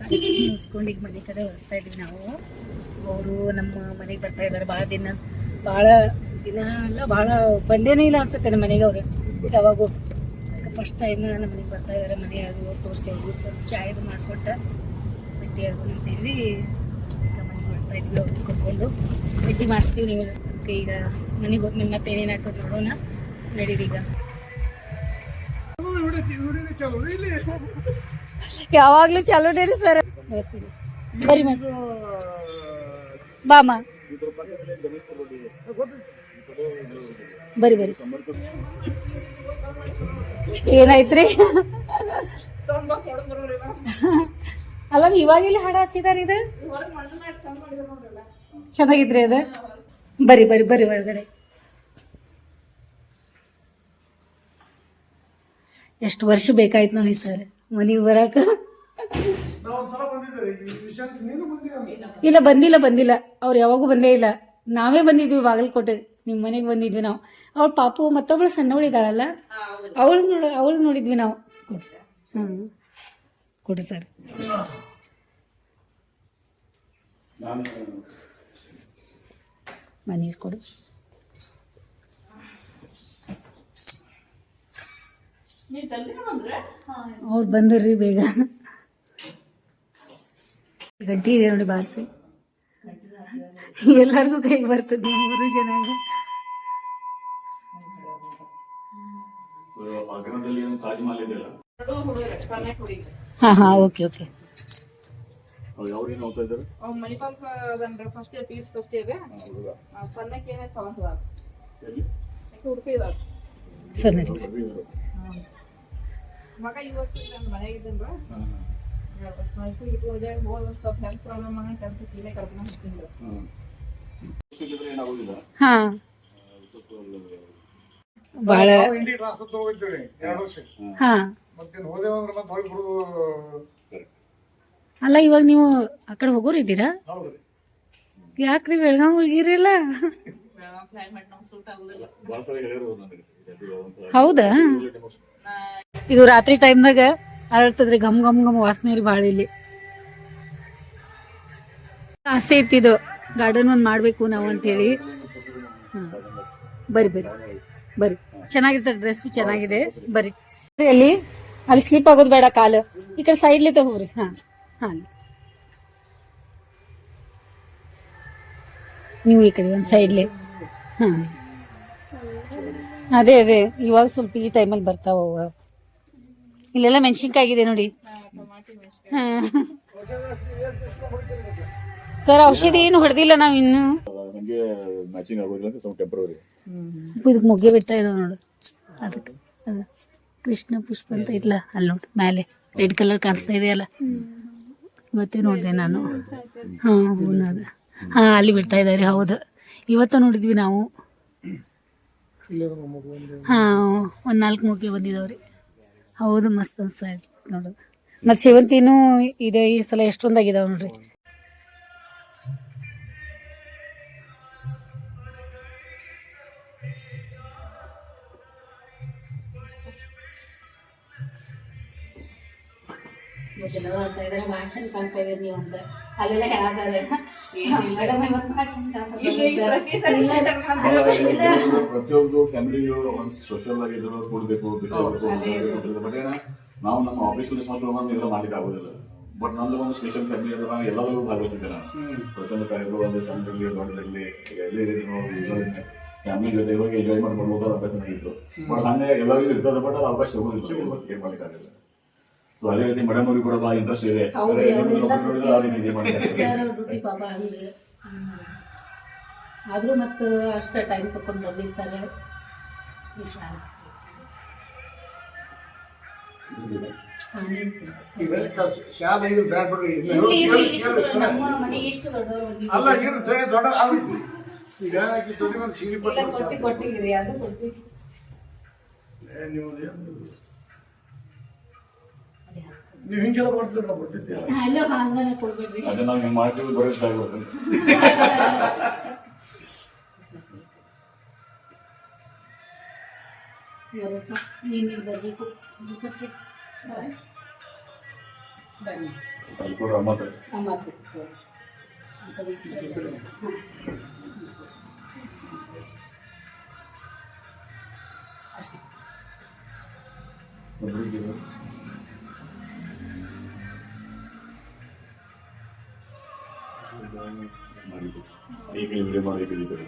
ಕಾರ್ಯಕ್ರಮ ಮುಗಿಸ್ಕೊಂಡು ಮನೆ ಕಡೆ ಹೋಗ್ತಾ ಇದ್ವಿ ನಾವು. ಅವರು ನಮ್ಮ ಮನೆಗೆ ಬರ್ತಾ ಇದ್ದಾರೆ. ಭಾಳ ದಿನ ಭಾಳ ದಿನ ಎಲ್ಲ ಭಾಳ ಬಂದೇನೇ ಇಲ್ಲ ಅನ್ಸುತ್ತೆ ನಮ್ಮ ಮನೆಗೆ ಅವರು. ಯಾವಾಗೂ ಫಸ್ಟ್ ಟೈಮ್ ನಮ್ಮ ಮನೆಗೆ ಬರ್ತಾ ಇದ್ದಾರೆ. ಮನೆ ಅದು ತೋರಿಸಿ ಅವರು ಸ್ವಲ್ಪ ಚಾಯ್ ಮಾಡ್ಕೊಟ್ಟ ಚಟ್ಟಿ ಅದು ಅಂತೇಳಿ ಮನೆಗೆ ಬರ್ತಾ ಇದ್ವಿ ಅವ್ರಿಗೆ ಕರ್ಕೊಂಡು. ಚಟ್ಟಿ ಮಾಡಿಸ್ತೀವಿ ನೀವು. ಅದಕ್ಕೆ ಈಗ ಮನೆಗೆ ಹೋದ್ಮೇಲೆ ಮತ್ತೆ ಏನೇನು ಆಗ್ತದೆ ನೋಡೋಣ. ನಡೀರಿ ಈಗ. ಯಾವಾಗ್ಲೂ ಚಲೋ ರೀ ಸರ್. ಬರಿ ಬಾಮ ಬರಿ ಬರಿ. ಏನಾಯ್ತ್ರಿ? ಅಲ್ಲ ಇವಾಗ ಇಲ್ಲಿ ಹಾಡ ಹಚ್ಚಿದಾರ ಇದು? ಚೆನ್ನಾಗಿದ್ರಿ ಅದು? ಬರಿ ಬರಿ ಬರಿ ಒಳಗಡೆ. ಎಷ್ಟು ವರ್ಷ ಬೇಕಾಯ್ತು ನೋಡಿ ಸರ್. ಮನೆಗೆ ಬರಾಕ? ಇಲ್ಲ ಬಂದಿಲ್ಲ ಬಂದಿಲ್ಲ. ಅವ್ರು ಯಾವಾಗೂ ಬಂದೇ ಇಲ್ಲ. ನಾವೇ ಬಂದಿದ್ವಿ ಬಾಗಲಕೋಟೆ. ನಿಮ್ಮ ಮನೆಗೆ ಬಂದಿದ್ವಿ ನಾವು. ಅವಳ ಪಾಪು ಮತ್ತೊಬ್ಳು ಸಣ್ಣವಳಿದ್ದಾಳಲ್ಲ ಅವಳು ನೋಡ ಅವಳು ನೋಡಿದ್ವಿ ನಾವು. ಹ್ಞೂ ಕೊಡಿ ಸರ್. ಮನೆಗೆ ಕೊಡು. ಅವ್ರು ಬಂದ್ರಿ ಬೇಗ. ಗಟ್ಟಿ ಇದೆ ನೋಡಿ ಬಾರಿಸಿ. ಎಲ್ಲರಿಗೂ ಕೈಗೆ ಬರ್ತದೆ ಮೂರು ಜನ ಹಾ ಹಾ okay okay. Manipal first year P U first year ಸಣ್ಣಕ್ಕೆ ಏನೇ ಎಲ್ಲಿ? ಉಡುಪಿ ಸರ್ ಮಗ ಇವತ್ತು ನನ್ನ ಮನೆಗೆ ಇದ್ದನ್ರ ಮೈಸೂರಿಗೆ ಹೋದೆ ಹೋದ ಸ್ವಲ್ಪ ಹೆಲ್ತ್ ಪ್ರಾಬ್ಲಮ್ ಆಗ ಟೆಂತ್ ಇಲ್ಲೇ ಕರ್ಕೊಂಡು ಹೋಗ್ತಿದ್ರು ಇದ್ರೆ ಏನಾಗೋದಿಲ್ಲ ಹಾ ಭಾಳ ಇಂಡಿ ಟ್ರಾನ್ಸ್ಫರ್ ತಗೋಗಿದ್ವಿ ಎರಡು ವರ್ಷ ಹಾ ಮತ್ತೇನು ಹೋದೇವು ಅಂದ್ರೆ ಮತ್ತೆ ಹೊಳಿ ಬಿಡುದು ಅಲ್ಲ ಇವಾಗ ನೀವು ಆ ಕಡೆ ಹೋಗೋರ್ ಇದ್ದೀರಾ ಯಾಕ್ರಿ ಬೆಳಗಾಂ ಹೋಗಿರಲ್ಲ ಹೌದಾ ಇದು ರಾತ್ರಿ ಟೈಮ್ದಾಗ ಅರಳ್ತದ್ರಿ, ಘಮ್ ಘಮ್ ಘಮ್ ವಾಸನೆ ರೀ ಭಾಳ ಇಲ್ಲಿ. ಆಸೆ ಇತ್ತಿದು ಗಾರ್ಡನ್ ಒಂದು ಮಾಡಬೇಕು ನಾವು ಅಂತೇಳಿ. ಹಾಂ. ಬರ್ರಿ ಬರ್ರಿ. ಬರ್ರಿ. ಚೆನ್ನಾಗಿರ್ತದೆ ಡ್ರೆಸ್ ಚೆನ್ನಾಗಿದೆ. ಬರ್ರಿ. ಅಲ್ಲಿ. ಅಲ್ಲಿ ಸ್ಲಿಪ್ ಆಗೋದು ಬೇಡ ಕಾಲು. ಈ ಕಡೆ ಸೈಡ್ಲಿ ತಗೋರಿ ಹಾಂ. ಹಾಂ. ನೀವು ಈ ಕಡೆ ಒಂದು ಸೈಡ್ಲಿ ಹಾಂ. ಅದೇ ಅದೇ. ಇವಾಗ ಸ್ವಲ್ಪ ಈ ಟೈಮಲ್ಲಿ ಬರ್ತಾವ. ಇಲ್ಲೆಲ್ಲ ಮೆಣಸಿನ್ಕಾಯಿ ಇದೆ ನೋಡಿ ಸರ್ ಔಷಧಿ ಏನು ಹೊಡೆದಿಲ್ಲ ನಾವು ಇನ್ನು. ಇದಕ್ಕೆ ಮೊಗ್ಗೆ ಬಿಡ್ತಾ ಇದಾವೆ ನೋಡು. ಅದಕ್ಕೆ ಅದು. ಕೃಷ್ಣ ಪುಷ್ಪ ಅಂತ ಇಲ್ಲ ಅಲ್ಲಿ ನೋಡಿ ಮೇಲೆ ರೆಡ್ ಕಲರ್ ಕಾಣಿಸ್ತಾ ಇದೆಯಲ್ಲ ಇವತ್ತೇ ನೋಡಿದೆ ನಾನು. ಹಾಂ ಹೂನ ಅದು. ಹಾಂ ಅಲ್ಲಿ ಬಿಡ್ತಾ ಇದ್ದಾರೆ ಹೌದು. ಇವತ್ತು ನೋಡಿದ್ವಿ ನಾವು. ಹಾಂ ಒಂದು ನಾಲ್ಕು ಮೊಗ್ಗೆ ಬಂದಿದಾವ್ರಿ. ಹೌದು ಮಸ್ತ್ ಅನ್ಸಾಯ್ತು ನೋಡು. ಮತ್ತು ಸೇವಂತಿನೂ ಇದೆ ಈ ಸಲ ಎಷ್ಟೊಂದಾಗಿದಾವೆ ನೋಡ್ರಿ. ಕಾಣಿಸ್ತಾ ಇದೆ ನೀವು ಅಂತ. ಅಲ್ಲೆಲ್ಲ ಮೇಡಮ್ ಇವತ್ತು ಪ್ರತಿಯೊಂದು ಫ್ಯಾಮಿಲಿಯು ಒಂದು ಸೋಷಿಯಲ್ ಆಗಿ ಇದ್ರು ಕೂಡಬೇಕು ಬಟ್ ಏನ ನಾವು ನಮ್ಮ ಆಫೀಸಲ್ಲಿ ಸಮಸ್ಯೆ ಬಂದು ಇದೆಲ್ಲ ಮಾಡ್ಲಿಕ್ಕೆ ಆಗೋದಿಲ್ಲ. ಬಟ್ ನಂದು ಒಂದು ಸ್ಪೆಷಲ್ ಫ್ಯಾಮಿಲಿ ಅಂದ್ರೆ ನಾನು ಎಲ್ಲದರಲ್ಲೂ ಭಾಗವಹಿಸಿದ್ದೆ ನಾನು. ಪ್ರತಿಯೊಂದು ಕಾರ್ಯಗಳು ಒಂದು ಸಣ್ಣ ದೊಡ್ಡದಲ್ಲಿ ಎಲ್ಲಿ ಫ್ಯಾಮಿಲಿ ಜೊತೆ ಹೋಗಿ ಎಂಜಾಯ್ ಮಾಡ್ಕೊಂಡು ಹೋಗೋದು ಅಭ್ಯಾಸ ಆಗಿತ್ತು ಬಟ್ ಹಂಗೆ ಎಲ್ಲರಿಗೂ ಇರ್ತದೆ ಬಟ್ ಅದು ಅವಕಾಶ ಹೋಗೋದಿಲ್ಲ ಏನ್ ಮಾಡಿದ್ದಾರೆ ಅದೇ ರೀತಿ ಮೇಡಮ್ ಅವ್ರಿಗೆ ಕೂಡ ಬಹಳ ಇಂಟ್ರೆಸ್ಟ್ ಇದೆ. ಆ ರೀತಿ ಇದೆ ಮಾಡ್ತಾರೆ. ಸರ್ ಡ್ಯೂಟಿ ಪಾಪ ಹಂಗೆ. ಆದರೂ ಮತ್ತು ಅಷ್ಟು ಟೈಮ್ ತಗೊಂಡು ಬಂದಿರ್ತಾರೆ. ಇಲ್ಲ ಕೊಟ್ಟಿ ಅದು ಕೊಟ್ಟಿ. ನೀವು ನೀವು ಹಿಂಗೆಲ್ಲ ಮಾಡ್ತೀರ ಬರ್ತಿದ್ದೆ ಅಲ್ಲ ಹಂಗನೆ ಕೊಡ್ಬೇಡ್ರಿ. ಅದೇ ನಾವು ಹಿಂಗೆ ಮಾಡ್ತೀವಿ ಬರೋದು ಆಗ್ಬಿಡ್ತೀನಿ ಬರಪ್ಪ ನೀನು ಬರಬೇಕು ಬನ್ನಿ. ಅಲ್ಲಿ ಕೊಡ್ರಿ ಅಮ್ಮತ್ತೆ ನಮ್ಮ ಹತ್ರ ಸರಿ ಸರಿ. ಅಷ್ಟೇ. ಈಗ ವಿಡಿಯೋ ಮಾಡಿ ತಿಳಿತಾರೆ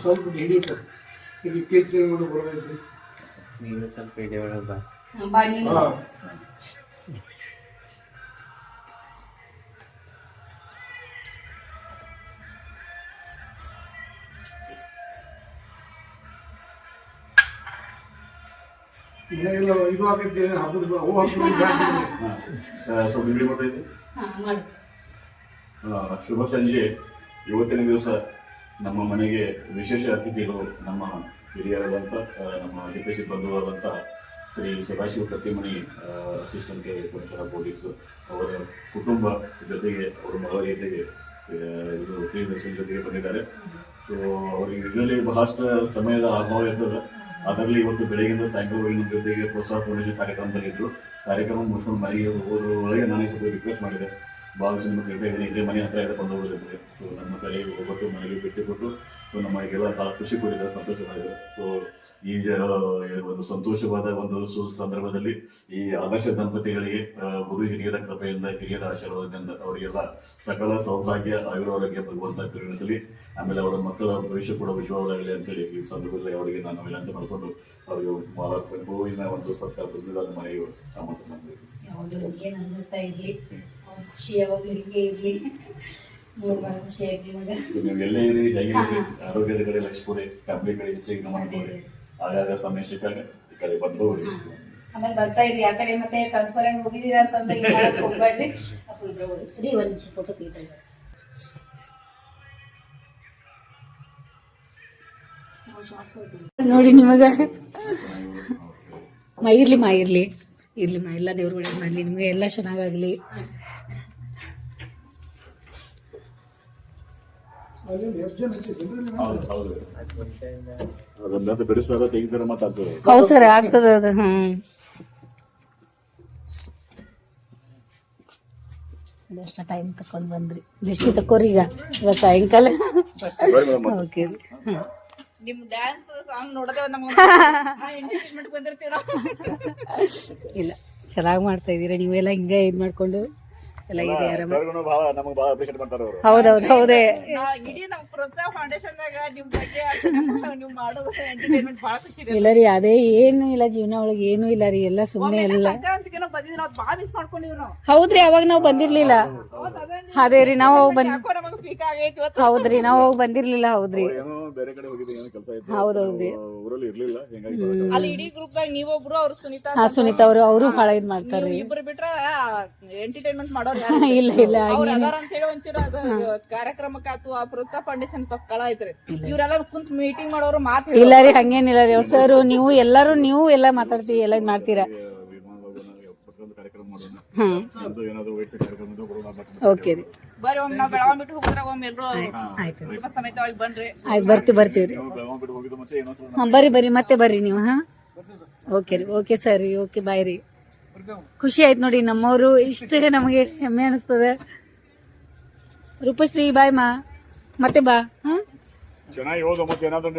ಸ್ವಲ್ಪ ಹಿಡಿಯುತ್ತೆ ಇದು ಇತ್ತೀಚೆಗೆ ಮಾಡಿ ಬರೋದೈತಿ ನೀನು ಸ್ವಲ್ಪ ವಿಡಿಯೋ ಒಳಗೆ ಬಾ ಇದು ಆಗೈತಿ ಹಬ್ಬದ ಹೂ ಸ್ವಲ್ಪ ಶುಭ ಸಂಜೆ. ಇವತ್ತಿನ ದಿವಸ ನಮ್ಮ ಮನೆಗೆ ವಿಶೇಷ ಅತಿಥಿಗಳು ನಮ್ಮ ಹಿರಿಯರಾದಂಥ ಆ, ನಮ್ಮ ಹಿತೈಷಿ ಬಂಧುವಾದಂಥ Shri Sadashiva Pratimani assistant commissioner police ಅವರ ಕುಟುಂಬ ಜೊತೆಗೆ ಅವರ ಮಗಳ ಜೊತೆಗೆ ಇದು ಪ್ರಿಯದರ್ಶನ್ ಜೊತೆಗೆ ಬಂದಿದ್ದಾರೆ. ಸೊ ಅವರಿಗೆ ಯೂಶಲಿ ಬಹಳಷ್ಟು ಸಮಯದ ಅಭಾವ ಇರ್ತದೆ. ಅದರಲ್ಲಿ ಇವತ್ತು ಬೆಳಗಿಂದ ಸಾಯಂಕಾಲವರೆಗೆ ನಮ್ಮ ಜೊತೆಗೆ ಪ್ರೋತ್ಸಾಹ ಕಾರ್ಯಕ್ರಮದಲ್ಲಿ ಕಾರ್ಯಕ್ರಮದಲ್ಲಿದ್ದರು ಕಾರ್ಯಕ್ರಮ ಮುಗಿಸ್ಕೊಂಡು ಮನೆಗೆ ಹೋಗೋದ್ರೊಳಗೆ ನಾನೇ ಸ್ವಲ್ಪ ರಿಕ್ವೆಸ್ಟ್ ಮಾಡಿದೆ. ಭಾಳ ಸಿನಿಮಾ ಇದೆ, ಇದೇ ಮನೆ ಹತ್ರ ಇದೆ ಬಂದು ಸೊ ನಮ್ಮ ಕಡೆಗೆ ಹೋಗ್ಬಿಟ್ಟು ಮನೆಗೆ ಭೇಟಿ ಕೊಟ್ಟು ಸೊ ನಮಗೆಲ್ಲ ಭಾಳ ಖುಷಿ ಕೊಟ್ಟಿದ್ದಾರೆ ಸಂತೋಷ ಮಾಡಿದ್ದಾರೆ ಸೊ ಈ ಒಂದು ಸಂತೋಷವಾದ ಒಂದು ಸಂದರ್ಭದಲ್ಲಿ ಈ ಆದರ್ಶ ದಂಪತಿಗಳಿಗೆ ಗುರು ಹಿರಿಯರ ಕೃಪೆಯಿಂದ, ಹಿರಿಯರ ಆಶೀರ್ವಾದದಿಂದ ಅವರಿಗೆಲ್ಲ ಸಕಲ ಸೌಭಾಗ್ಯ, ಆಯುರಾರೋಗ್ಯ ಭಗವಂತ ಪರಿಗಣಿಸಲಿ ಆಮೇಲೆ ಅವರ ಮಕ್ಕಳ ಭವಿಷ್ಯ ಕೂಡ ಉಜ್ವಲವಾಗಲಿ ಅಂತೇಳಿ ಈ ಸಂದರ್ಭದಲ್ಲಿ ಅವರಿಗೆ ನಾನು ವಿನಂತಿ ಮಾಡಿಕೊಂಡು ಅವರಿಗೆ ಭಾಳ ಒಂದು ಪ್ರತಿದಾನ ಮನೆಗೆ ಆಮಂತ್ರಣ ಮಾಡಿದೆ ಇರಲಿ ಖುಷಿ ಯಾವಾಗಲೂ ಹಿಂಗೆ ಇರಲಿ. ಮೂರು ಖುಷಿ ಆಯ್ತು ನಿಮಗೆ. ನೀವು ಎಲ್ಲೇ ಇರಿ ಹೇಗಿರಿ ಆರೋಗ್ಯದ ಕಡೆ ಲಕ್ಷ ಕೊಡಿ ಫ್ಯಾಮಿಲಿ ಕಡೆ ಹೆಚ್ಚಿಗೆ ಗಮನ ಕೊಡಿ. ಆಗಾಗ ಸಮಯ ಸಿಕ್ಕಾಗ ಈ ಕಡೆ ಬಂದು ಹೋಗಿ ಆಮೇಲೆ ಬರ್ತಾ ಇರಿ ಆ ಕಡೆ ಮತ್ತೆ ಆಗಿ ಹೋಗಿದ್ದೀರಾ ಅಂತಂದ್ರೆ ಈಗ ಮಾಡಕ್ ಹೋಗ್ಬೇಡ್ರಿ. ಸರಿ ಒಂದು ನಿಮಿಷ ಫೋಟೋ ತೆಗಿತಾ ನೋಡಿ ನಿಮಗ. ಮೈರ್ಲಿ ಮೈರ್ಲಿ. ಇರ್ಲಿ ಮಾ ಎಲ್ಲ ದೇವ್ರಗಳಿಗೆ ಒಳ್ಳೇದು ಮಾಡಲಿ ನಿಮಗೆ ಎಲ್ಲ ಚೆನ್ನಾಗಾಗಲಿ. ಎಷ್ಟು? ಹೌದು ಸರ್. ಆಗ್ತದ ಅದು ಹ್ಞೂ ಅದಷ್ಟ ಟೈಮ್ ತಕೊಂಡ್ ಬಂದ್ರಿ. ದೃಷ್ಟಿ ತಕೋರಿ ಈಗ ಇವತ್ತು ಸಾಯಂಕಾಲ. Okay hmm. ನಿಮ್ ಡ್ಯಾನ್ಸ್ ಸಾಂಗ್ ನೋಡದೆ ಎಂಟರ್ಟೈನ್ಮೆಂಟ್ ಬಂದಿರ್ತೀವಿ ಇಲ್ಲ ಚೆನ್ನಾಗಿ ಮಾಡ್ತಾ ಇದೀರ ನೀವೆಲ್ಲ ಹಿಂಗೆ ಇದ್ ಮಾಡ್ಕೊಂಡು ಎಲ್ಲ ಇದೆ ಆರಾಮ. ಸರ್ಗಳು ಭಾಳ ನಮಗೆ ಭಾಳ ಅಪ್ರಿಷಿಯೇಟ್ ಮಾಡ್ತಾರ ಅವರು. ಹೌದೌದು ಹೌದೇ. ನಾ ಇಡೀ ನಮ್ ಪ್ರೋತ್ಸಾಹ ಫೌಂಡೇಶನ್ದಾಗ ನಿಮ್ ಬಗ್ಗೆ ನೀವು ಮಾಡೋದು ಎಂಟರ್ಟೈನ್ಮೆಂಟ್ ಭಾಳ ಖುಷಿ ಇದೆ. ಇಲ್ಲ ರೀ ಅದೇ ಏನು ಇಲ್ಲ ಜೀವನ ಒಳಗೆ ಏನು ಇಲ್ಲ ರೀ ಎಲ್ಲ ಸುಮ್ಮನೆ ಎಲ್ಲ. ಸಂಕ್ರಾಂತಿಗೆ ಬಂದಿದ್ವಿ ನಾವು ಭಾಳ ಮಿಸ್ ಮಾಡ್ಕೊಂಡಿವಿ ನಾವು. ಹೌದ್ರಿ ಅವಾಗ ನಾವು ಬಂದಿರ್ಲಿಲ್ಲ. ಅದೇ. ಅದೇ ರೀ ನಾವು ಅವಾಗ ಬಂದ್ ಹೌದ್ರಿ ನಾವ್ ಹೋಗಿ ಬಂದಿರ್ಲಿಲ್ಲ ಹೌದ್ರಿ. ಏನೋ ಬೇರೆ ಕಡೆ ಹೋಗಿದ್ದೆ ಏನೋ ಕೆಲಸ ಇತ್ತು. ಹೌದೌದ್ರಿ. ಊರಲ್ಲಿ ಇರ್ಲಿಲ್ಲ ಹಿಂಗಾಗಿ ಅಲ್ಲಿ ಇಡೀ ಗ್ರೂಪ್ ದಾಗ ನೀವೊಬ್ರು ಅವ್ರು ಸುನೀತಾ ಹಾ ಸುನೀತಾ ಅವರು ಅವರು ಭಾಳ ಇದ್ ಮಾಡ್ತಾರ್ರಿ. ನೀವು ಇಬ್ರು ಬಿಟ್ರ ಎಂಟರ್ಟೈನ್ಮೆಂಟ್ ಮಾಡೋರು ಯಾರು ಇಲ್ಲ ಇಲ್ಲ ಅವ್ರ ಅದಾರ ಅಂತ ಹೇಳಿ ಒಂಚೂರು ಅದು ಕಾರ್ಯಕ್ರಮಕ್ಕಾತು ಆ ಪ್ರೋತ್ಸಾಹ ಫೌಂಡೇಶನ್ ಸ್ವಲ್ಪ ಕಳ ಐತ್ರಿ. ಇವ್ರೆಲ್ಲ ಕುಂತ್ ಮೀಟಿಂಗ್ ಮಾಡೋರು ಮಾತು ಇಲ್ಲ ರೀ ಹಂಗೇನಿಲ್ಲ ರೀ ಸರ್ ನೀವು ಎಲ್ಲರೂ ನೀವು ಎಲ್ಲ ಮಾತಾಡ್ತೀವಿ ಎಲ್ಲ ಇದ್ ಮಾಡ್ತೀರಾ. ಕಾರ್ಯಕ್ರಮ ಮಾಡೋಣ. ಹ್ಮ್. ಎಂದು ಏನಾದ್ರು ವೈಯಕ್ತಿಕ ಕಾರ್ಯಕ್ರಮ ಇದ್ರೂ ಬರೋಣ ಮತ್ತೆ ಓಕೆ ರೀ ಬರ್ರಿ ಒಮ್ಮೆ ನಾವು ಬೆಳಗಾವಿ ಬಿಟ್ಟು ಹೋಗಿದ್ರಾಗ ಒಮ್ಮೆ ಎಲ್ರು ಆಯ್ತು. ಕುಟುಂಬ ಸಮೇತವಾಗಿ ಬನ್ರಿ ಆಯ್ತು ಬರ್ತೀವಿ ಬರ್ತೀವಿ ರೀ. ನೀವು ಬೆಳಗಾವಿ ಬಿಟ್ಟು ಹೋಗಿದ್ದು ಮುಂಚೆ ಏನೋ ಹಾಂ ಬರ್ರಿ ಬರ್ರಿ ಮತ್ತೆ ಬರ್ರಿ ನೀವು ಹಾಂ? ಓಕೆ ರೀ ಓಕೆ ಸರ್ ರೀ ಓಕೆ ಬಾಯ್ ರೀ. ಖುಷಿ ಆಯ್ತು ನೋಡಿ ನಮ್ಮವರು ಇಷ್ಟೇ ನಮಗೆ ಹೆಮ್ಮೆ ಅನಿಸ್ತದೆ. ರೂಪಶ್ರೀ ಬಾಯ್ ಮಾ. ಮತ್ತೆ ಬಾ ಹಾಂ? ಚೆನ್ನಾಗಿ ಹೋಗ ಮತ್ತೆ ಏನಾದ್ರು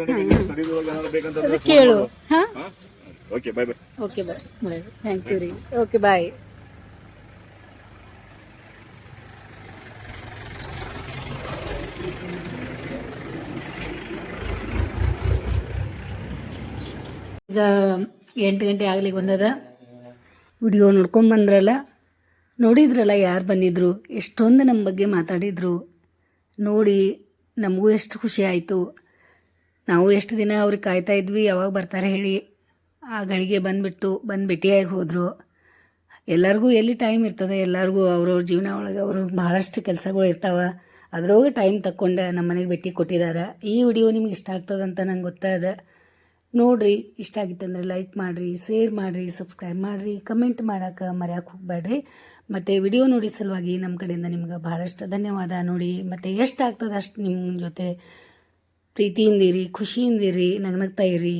ಸ್ಟಡೀಸ್ ಏನಾದ್ರು ಬೇಕಂತ ಅದು ಕೇಳು ಹಾಂ? Okay bye bye okay bye bye thank you ರೀ ಓಕೆ ಬಾಯ್ ಈಗ ಎಂಟು ಗಂಟೆ ಆಗ್ಲಿಕ್ಕೆ ಬಂದದ. ವಿಡಿಯೋ ನೋಡ್ಕೊಂಬಂದ್ರಲ್ಲ ನೋಡಿದ್ರಲ್ಲ ಯಾರು ಬಂದಿದ್ರು? ಎಷ್ಟೊಂದು ನಮ್ಮ ಬಗ್ಗೆ ಮಾತಾಡಿದ್ರು. ನೋಡಿ ನಮಗೂ ಎಷ್ಟು ಖುಷಿ ಆಯಿತು. ನಾವು ಎಷ್ಟು ದಿನ ಅವ್ರಿಗೆ ಕಾಯ್ತಾ ಇದ್ವಿ ಯಾವಾಗ ಬರ್ತಾರೆ ಹೇಳಿ. ಆ ಗಳಿಗೆ ಬಂದುಬಿಟ್ಟು, ಬಂದು ಭೇಟಿಯಾಗಿ ಹೋದರು. ಎಲ್ಲರಿಗೂ ಎಲ್ಲಿ ಟೈಮ್ ಇರ್ತದೆ, ಎಲ್ಲರಿಗೂ ಅವ್ರವ್ರ ಜೀವನ ಒಳಗೆ ಅವರು ಭಾಳಷ್ಟು ಕೆಲಸಗಳು ಇರ್ತಾವೆ. ಅದ್ರೊಳಗೆ ಟೈಮ್ ತಕ್ಕೊಂಡು ನಮ್ಮ ಮನೆಗೆ ಭೇಟಿ ಕೊಟ್ಟಿದ್ದಾರೆ ಈ ವಿಡಿಯೋ ನಿಮ್ಗೆ ಇಷ್ಟ ಆಗ್ತದಂತ ನಂಗೆ ಗೊತ್ತಾದ. ನೋಡ್ರಿ, ಇಷ್ಟ ಆಗಿತ್ತಂದ್ರೆ ಲೈಕ್ ಮಾಡಿರಿ ಶೇರ್ ಮಾಡಿರಿ ಸಬ್ಸ್ಕ್ರೈಬ್ ಮಾಡಿರಿ ಕಮೆಂಟ್ ಮಾಡೋಕೆ ಮರ್ಯಾಕೆ ಹೋಗ್ಬೇಡ್ರಿ ಮತ್ತು ವಿಡಿಯೋ ನೋಡಿ ಸಲುವಾಗಿ ನಮ್ಮ ಕಡೆಯಿಂದ ನಿಮ್ಗೆ ಭಾಳಷ್ಟು ಧನ್ಯವಾದ ನೋಡಿ. ಮತ್ತು ಎಷ್ಟು ಆಗ್ತದೆ ಅಷ್ಟು ನಿಮ್ಮ ಜೊತೆ ಪ್ರೀತಿಯಿಂದಿರಿ, ಖುಷಿಯಿಂದಿರಿ, ನಗ್ನಗ್ತಾ ಇರಿ.